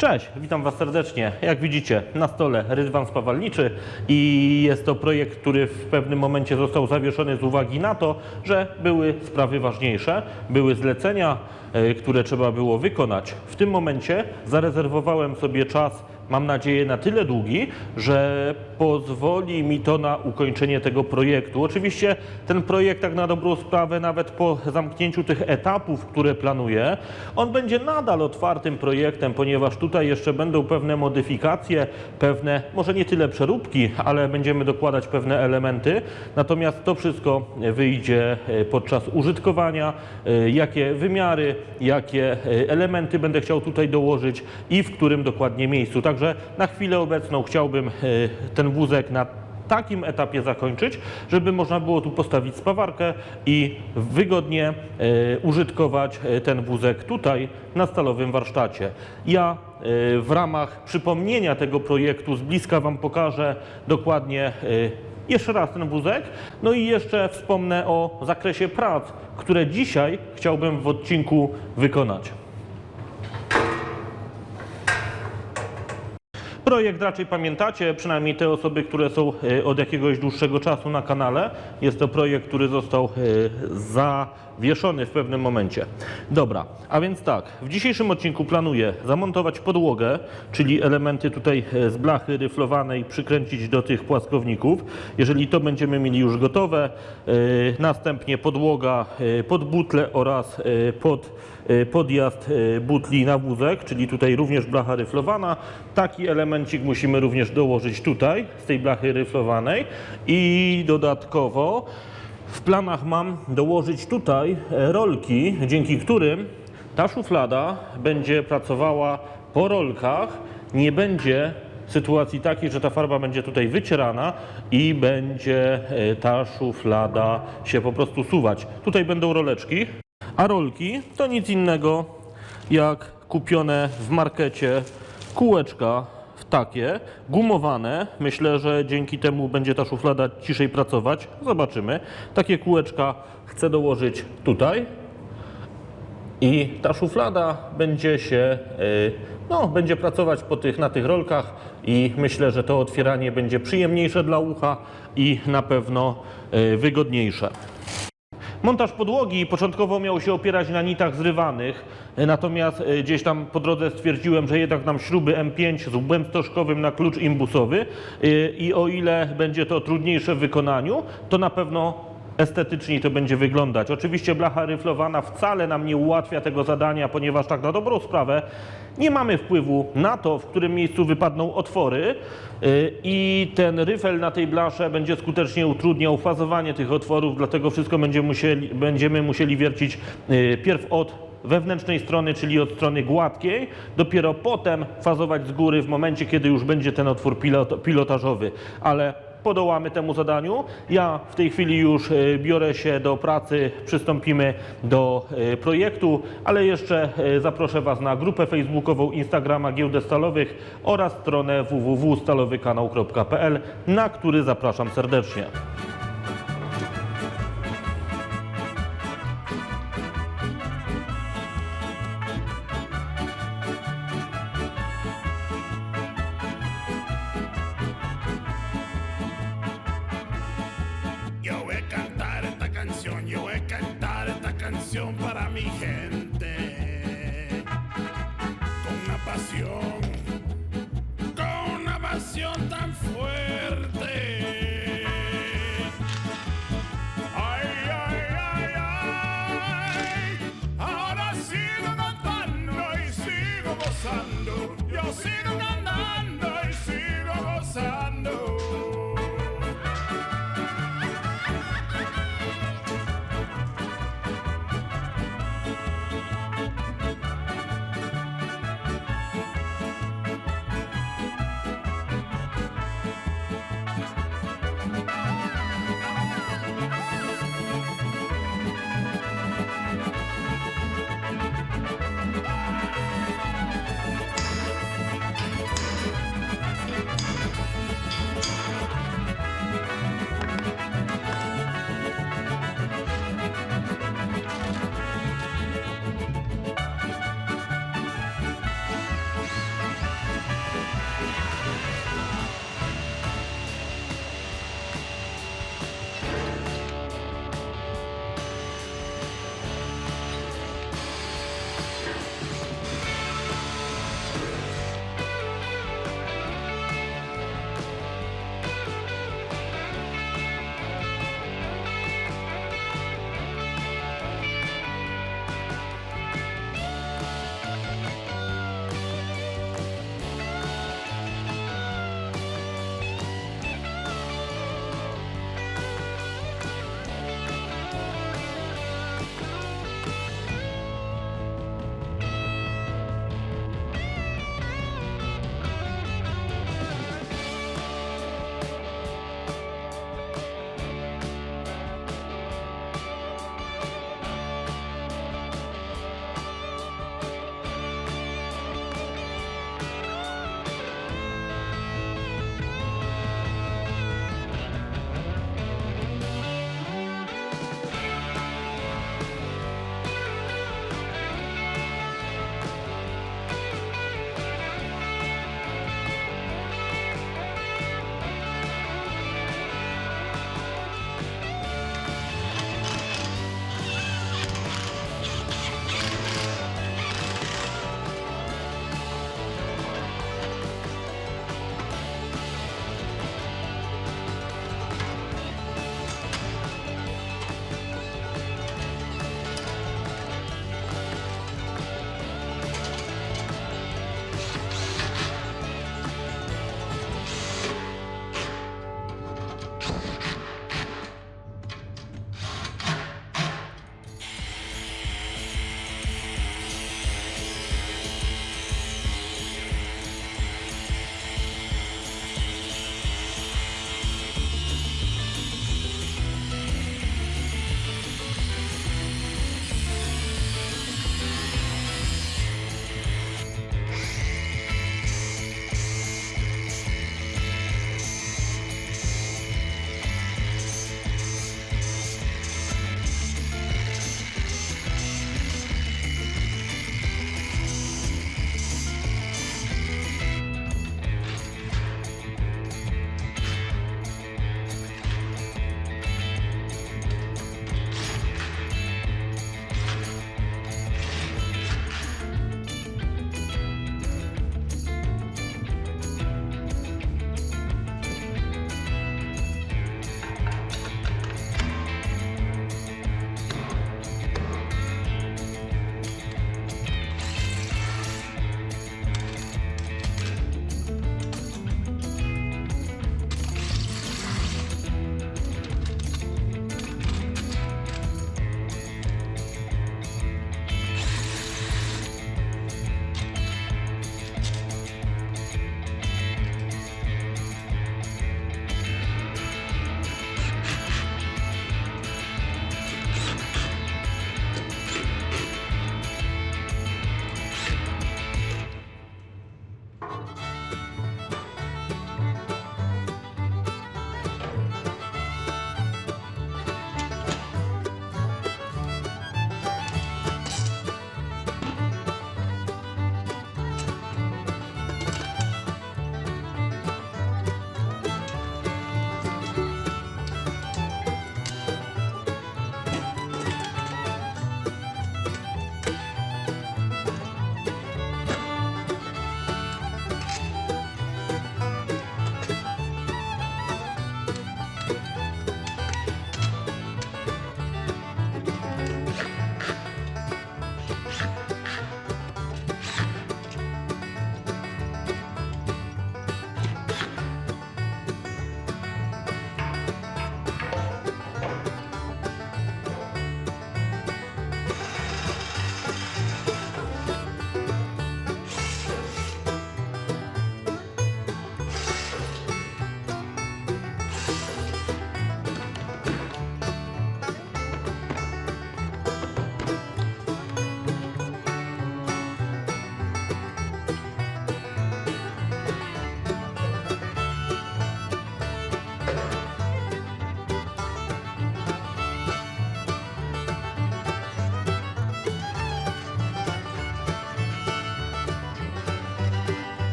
Cześć, witam Was serdecznie. Jak widzicie, na stole rydwan spawalniczy i jest to projekt, który w pewnym momencie został zawieszony z uwagi na to, że były sprawy ważniejsze, były zlecenia, e, które trzeba było wykonać. W tym momencie zarezerwowałem sobie czas, mam nadzieję, na tyle długi, że pozwoli mi to na ukończenie tego projektu. Oczywiście ten projekt, tak na dobrą sprawę, nawet po zamknięciu tych etapów, które planuję, on będzie nadal otwartym projektem, ponieważ tutaj jeszcze będą pewne modyfikacje, pewne, może nie tyle przeróbki, ale będziemy dokładać pewne elementy. Natomiast to wszystko wyjdzie e, podczas użytkowania, e, jakie wymiary, jakie e, elementy będę chciał tutaj dołożyć i w którym dokładnie miejscu. Także na chwilę obecną chciałbym e, ten wózek na takim etapie zakończyć, żeby można było tu postawić spawarkę i wygodnie e, użytkować e, ten wózek tutaj na stalowym warsztacie. Ja w ramach przypomnienia tego projektu z bliska Wam pokażę dokładnie jeszcze raz ten wózek, no i jeszcze wspomnę o zakresie prac, które dzisiaj chciałbym w odcinku wykonać. Projekt raczej pamiętacie, przynajmniej te osoby, które są e, od jakiegoś dłuższego czasu na kanale. Jest to projekt, który został e, zawieszony w pewnym momencie. Dobra, a więc tak, w dzisiejszym odcinku planuję zamontować podłogę, czyli elementy tutaj e, z blachy ryflowanej przykręcić do tych płaskowników. Jeżeli to będziemy mieli już gotowe, e, następnie podłoga e, pod butle oraz pod podjazd butli na wózek, czyli tutaj również blacha ryflowana. Taki elemencik musimy również dołożyć tutaj z tej blachy ryflowanej i dodatkowo w planach mam dołożyć tutaj e, rolki, dzięki którym ta szuflada będzie pracowała po rolkach, nie będzie sytuacji takiej, że ta farba będzie tutaj wycierana i będzie e, ta szuflada się po prostu suwać. Tutaj będą roleczki, a rolki to nic innego jak kupione w markecie kółeczka takie, gumowane. Myślę, że dzięki temu będzie ta szuflada ciszej pracować. Zobaczymy. Takie kółeczka chcę dołożyć tutaj. I ta szuflada będzie się, y, no, będzie pracować po tych, na tych rolkach i myślę, że to otwieranie będzie przyjemniejsze dla ucha i na pewno y, wygodniejsze. Montaż podłogi początkowo miał się opierać na nitach zrywanych, e, natomiast e, gdzieś tam po drodze stwierdziłem, że jednak nam śruby M5 z łbem stożkowym na klucz imbusowy e, i o ile będzie to trudniejsze w wykonaniu, to na pewno estetycznie to będzie wyglądać. Oczywiście blacha ryflowana wcale nam nie ułatwia tego zadania, ponieważ tak na dobrą sprawę nie mamy wpływu na to, w którym miejscu wypadną otwory yy, i ten ryfel na tej blasze będzie skutecznie utrudniał fazowanie tych otworów, dlatego wszystko będzie musieli, będziemy musieli wiercić yy, pierw od wewnętrznej strony, czyli od strony gładkiej, dopiero potem fazować z góry w momencie, kiedy już będzie ten otwór pilot, pilotażowy. Ale podołamy temu zadaniu. Ja w tej chwili już e, biorę się do pracy, przystąpimy do e, projektu, ale jeszcze e, zaproszę Was na grupę facebookową Instagrama Giełdę Stalowych oraz stronę www.stalowykanał.pl, na który zapraszam serdecznie. Para mi gente.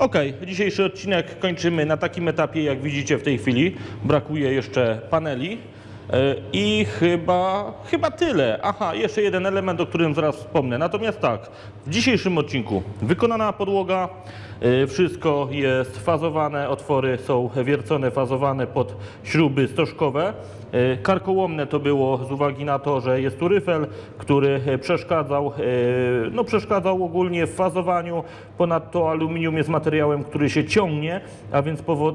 Okej, dzisiejszy odcinek kończymy na takim etapie, jak widzicie w tej chwili. Brakuje jeszcze paneli. E, I chyba, chyba tyle. Aha, jeszcze jeden element, o którym zaraz wspomnę. Natomiast tak, w dzisiejszym odcinku wykonana podłoga, e, wszystko jest fazowane, otwory są wiercone, fazowane pod śruby stożkowe. E, Karkołomne to było z uwagi na to, że jest tu ryfel, który przeszkadzał, no przeszkadzał ogólnie w fazowaniu. Ponadto aluminium jest materiałem, który się ciągnie, a więc powo-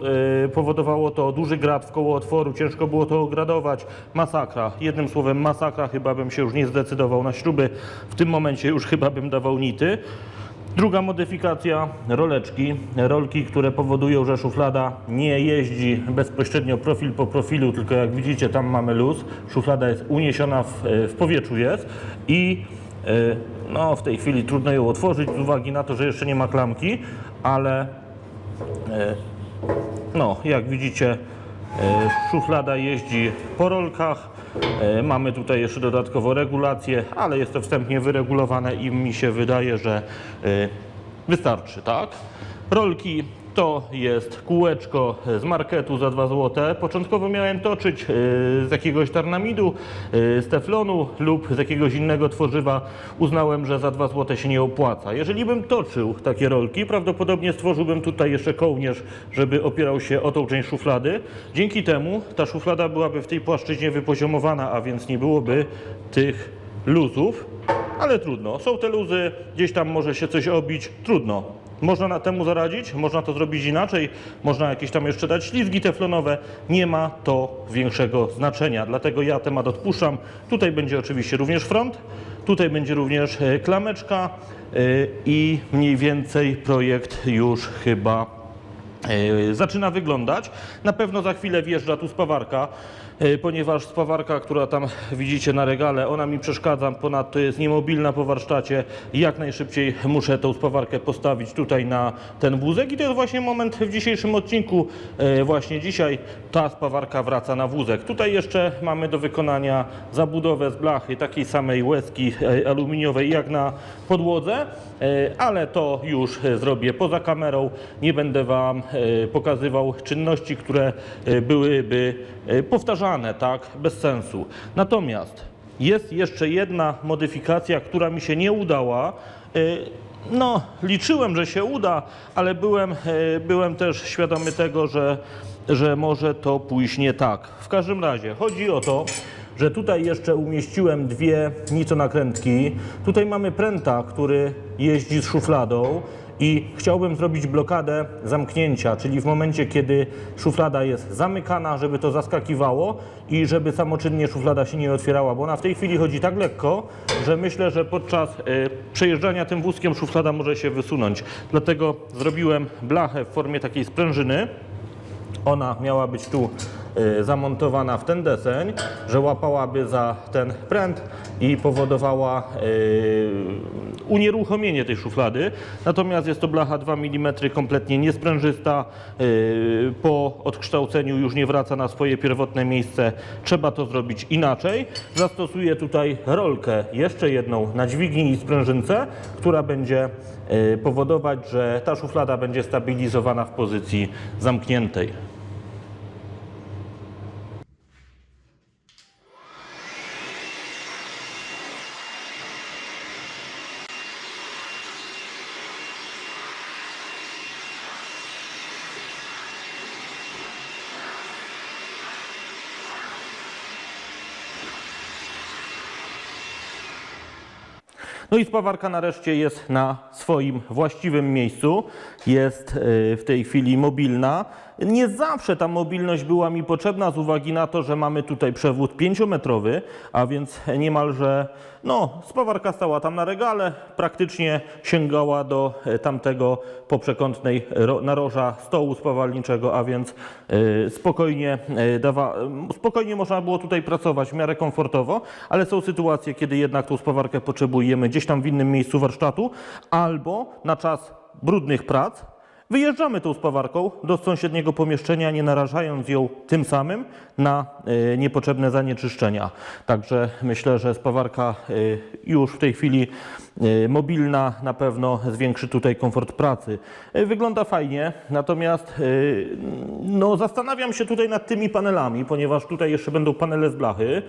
powodowało to duży grad w koło otworu, ciężko było to ogradować. Masakra. Jednym słowem masakra, chyba bym się już nie zdecydował na śruby. W tym momencie już chyba bym dawał nity. Druga modyfikacja, roleczki. Rolki, które powodują, że szuflada nie jeździ bezpośrednio profil po profilu, tylko jak widzicie tam mamy luz. Szuflada jest uniesiona w, w powietrzu jest i e, no, w tej chwili trudno ją otworzyć z uwagi na to, że jeszcze nie ma klamki, ale e, no, jak widzicie, szuflada jeździ po rolkach. E, Mamy tutaj jeszcze dodatkowo regulację, ale jest to wstępnie wyregulowane i mi się wydaje, że e, wystarczy, tak? Rolki to jest kółeczko z marketu za 2 zł. Początkowo miałem toczyć e, z jakiegoś tarnamidu, e, z teflonu lub z jakiegoś innego tworzywa. Uznałem, że za 2 zł się nie opłaca. Jeżeli bym toczył takie rolki, prawdopodobnie stworzyłbym tutaj jeszcze kołnierz, żeby opierał się o tą część szuflady. Dzięki temu ta szuflada byłaby w tej płaszczyźnie wypoziomowana, a więc nie byłoby tych luzów. Ale trudno, są te luzy, gdzieś tam może się coś obić, trudno. Można na temu zaradzić, można to zrobić inaczej, można jakieś tam jeszcze dać ślizgi teflonowe, nie ma to większego znaczenia, dlatego ja temat odpuszczam. Tutaj będzie oczywiście również front, tutaj będzie również e, klameczka e, i mniej więcej projekt już chyba E, zaczyna wyglądać. Na pewno za chwilę wjeżdża tu spawarka, ponieważ spawarka, która tam widzicie na regale, ona mi przeszkadza, ponadto jest niemobilna po warsztacie. Jak najszybciej muszę tą spawarkę postawić tutaj na ten wózek i to jest właśnie moment w dzisiejszym odcinku. e, Właśnie dzisiaj ta spawarka wraca na wózek. Tutaj jeszcze mamy do wykonania zabudowę z blachy takiej samej łezki e, aluminiowej jak na podłodze, e, ale to już e, zrobię poza kamerą. Nie będę Wam e, pokazywał czynności, które e, byłyby e, powtarzane, tak, bez sensu. Natomiast jest jeszcze jedna modyfikacja, która mi się nie udała. E, No, liczyłem, że się uda, ale byłem, e, byłem też świadomy tego, że, że może to pójść nie tak. W każdym razie chodzi o to, że tutaj jeszcze umieściłem dwie niconakrętki. Tutaj mamy pręta, który jeździ z szufladą i chciałbym zrobić blokadę zamknięcia, czyli w momencie, kiedy szuflada jest zamykana, żeby to zaskakiwało i żeby samoczynnie szuflada się nie otwierała, bo ona w tej chwili chodzi tak lekko, że myślę, że podczas y, przejeżdżania tym wózkiem szuflada może się wysunąć. Dlatego zrobiłem blachę w formie takiej sprężyny. Ona miała być tu zamontowana w ten deseń, że łapałaby za ten pręt i powodowała y, unieruchomienie tej szuflady. Natomiast jest to blacha 2 mm, kompletnie niesprężysta. Y, po odkształceniu już nie wraca na swoje pierwotne miejsce. Trzeba to zrobić inaczej. Zastosuję tutaj rolkę, jeszcze jedną na dźwigni i sprężynce, która będzie y, powodować, że ta szuflada będzie stabilizowana w pozycji zamkniętej. No i spawarka nareszcie jest na swoim właściwym miejscu. Jest y, w tej chwili mobilna. Nie zawsze ta mobilność była mi potrzebna z uwagi na to, że mamy tutaj przewód 5-metrowy, a więc niemalże, no, spawarka stała tam na regale, praktycznie sięgała do e, tamtego poprzekątnej ro, naroża stołu spawalniczego, a więc y, spokojnie, y, dawa, spokojnie można było tutaj pracować w miarę komfortowo, ale są sytuacje, kiedy jednak tą spawarkę potrzebujemy gdzieś tam w innym miejscu warsztatu albo na czas brudnych prac, Wyjeżdżamy tą spawarką do sąsiedniego pomieszczenia, nie narażając ją tym samym na e, niepotrzebne zanieczyszczenia. Także myślę, że spawarka e, już w tej chwili e, mobilna na pewno zwiększy tutaj komfort pracy. Wygląda fajnie, natomiast no, zastanawiam się tutaj nad tymi panelami, ponieważ tutaj jeszcze będą panele z blachy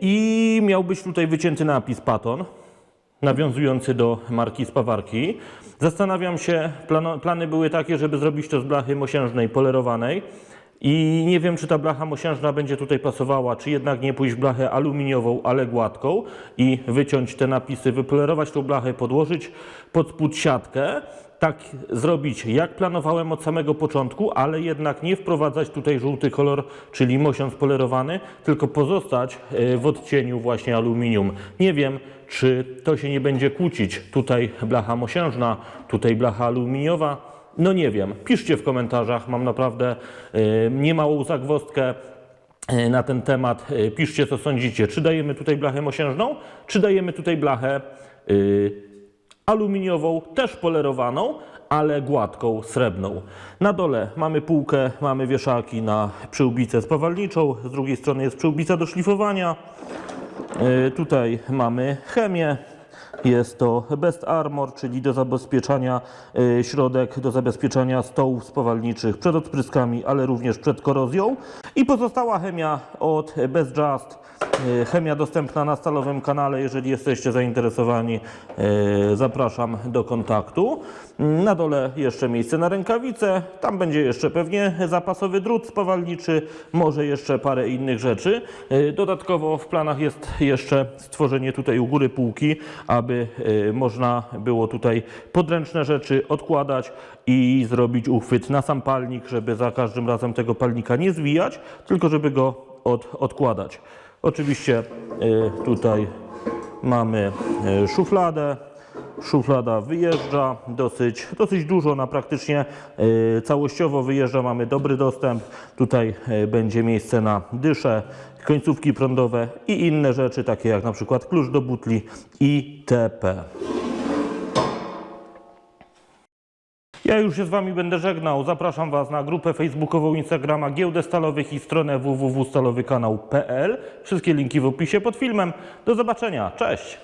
i miał być tutaj wycięty napis Paton nawiązujący do marki spawarki. Zastanawiam się, plano, plany były takie, żeby zrobić to z blachy mosiężnej, polerowanej. I nie wiem, czy ta blacha mosiężna będzie tutaj pasowała, czy jednak nie pójść w blachę aluminiową, ale gładką i wyciąć te napisy, wypolerować tą blachę, podłożyć pod spód siatkę, tak zrobić, jak planowałem od samego początku, ale jednak nie wprowadzać tutaj żółty kolor, czyli mosiąc polerowany, tylko pozostać e, w odcieniu właśnie aluminium. Nie wiem, czy to się nie będzie kłócić. Tutaj blacha mosiężna, tutaj blacha aluminiowa. No nie wiem. Piszcie w komentarzach. Mam naprawdę e, niemałą zagwozdkę e, na ten temat. E, Piszcie, co sądzicie. Czy dajemy tutaj blachę mosiężną, czy dajemy tutaj blachę y, aluminiową, też polerowaną, ale gładką, srebrną. Na dole mamy półkę, mamy wieszaki na przyłbicę spawalniczą, z drugiej strony jest przyłbica do szlifowania. E, Tutaj mamy chemię. Jest to Best Armor, czyli do zabezpieczania e, środek, do zabezpieczania stołów spawalniczych przed odpryskami, ale również przed korozją. I pozostała chemia od Best Just. E, Chemia dostępna na stalowym kanale. Jeżeli jesteście zainteresowani, e, zapraszam do kontaktu. Na dole jeszcze miejsce na rękawice. Tam będzie jeszcze pewnie zapasowy drut spawalniczy, może jeszcze parę innych rzeczy. Dodatkowo w planach jest jeszcze stworzenie tutaj u góry półki, aby e, można było tutaj podręczne rzeczy odkładać i zrobić uchwyt na sam palnik, żeby za każdym razem tego palnika nie zwijać, tylko żeby go od, odkładać. Oczywiście e, tutaj mamy e, szufladę. Szuflada wyjeżdża dosyć, dosyć dużo, na praktycznie całościowo wyjeżdża, mamy dobry dostęp. Tutaj będzie miejsce na dysze, końcówki prądowe i inne rzeczy, takie jak na przykład klucz do butli itp. Ja już się z Wami będę żegnał. Zapraszam Was na grupę facebookową Instagrama Giełdę Stalowych i stronę www.stalowykanał.pl. Wszystkie linki w opisie pod filmem. Do zobaczenia. Cześć!